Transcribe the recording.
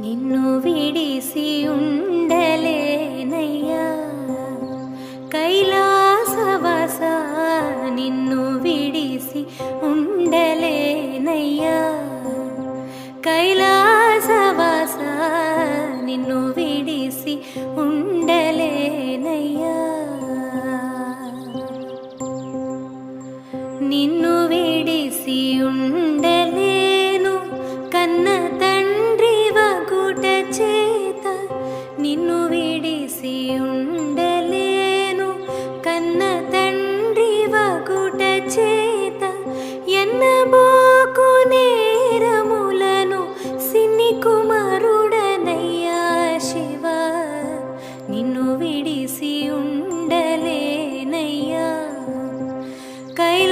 నిన్ను విడిసి ఉండలేనయ్యా. కైలాసవాస నిన్ను విడిసి ఉండలేనయ్యా. కైలాసవాస నిన్ను విడిసి ఉండలేనయ్యా. నిన్ను విడిసి ఉండలేను కన్న ఉండలేను. కన్న తండ్రి వగుట చేత ఎన్నబోకు నేరములను సిన్ని కుమారుడనయ్యా శివ. నిన్ను విడిసి ఉండలేనయ్యా. కైల